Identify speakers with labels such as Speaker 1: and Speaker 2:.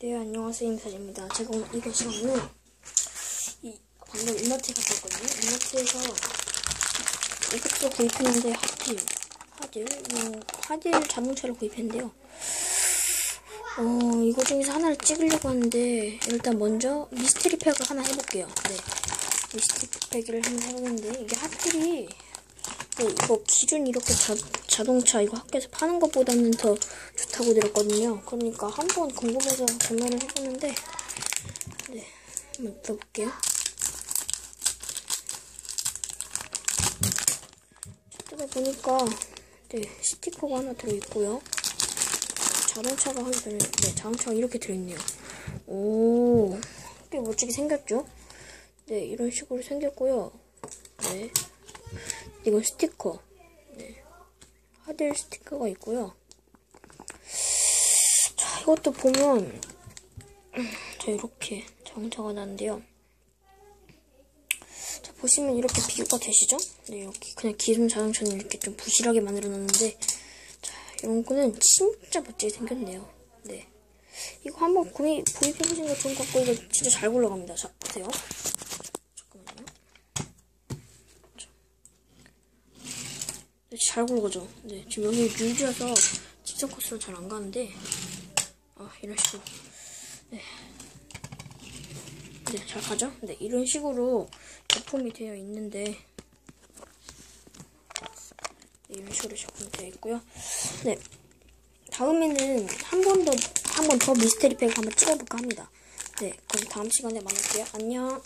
Speaker 1: 네, 안녕하세요. 임사입니다. 제가 오늘 이번 시간은 이 방금 이마트에 갔다 왔거든요. 이마트에서 이것도 구입했는데 하딜, 하딜, 어, 하딜 자동차를 구입했는데요. 어, 이거 중에서 하나를 찍으려고 하는데 일단 먼저 미스테리 팩을 하나 해볼게요. 네, 미스테리 팩을 한번 해보는데 이게 하딜이 뭐 이거 기준 이렇게 자, 자동차 이거 학교에서 파는 것보다는 더 좋다고 들었거든요. 그러니까 한번 궁금해서 구매를 해보는데 네 한번 뜯어볼게요. 뜯어보니까 네 스티커가 하나 들어있고요. 자동차가 하나 들어 네 자동차가 이렇게 들어있네요. 오, 꽤 멋지게 생겼죠? 네 이런 식으로 생겼고요. 네. 이건 스티커. 네. 하델 스티커가 있고요. 자, 이것도 보면, 자, 이렇게 자동차가 나는데요. 자, 보시면 이렇게 비교가 되시죠? 네, 이렇게 그냥 기존 자동차는 이렇게 좀 부실하게 만들어 놨는데, 자, 이런 거는 진짜 멋지게 생겼네요. 네. 이거 한번 구입, 구입해보시는 거 좋은 것 같고, 이거 진짜 잘 굴러갑니다. 자, 보세요. 네, 잘 굴러가죠. 네, 지금 여기 뉴즈여서 직선 코스는 잘안 가는데, 아, 이런 식으로. 네. 네, 잘 가죠? 네, 이런 식으로 제품이 되어 있는데, 네, 이런 식으로 제품이 되어 있고요. 네. 다음에는 한 번 더, 한 번 더 미스테리 팩 한번 찍어볼까 합니다. 네, 그럼 다음 시간에 만날게요. 안녕.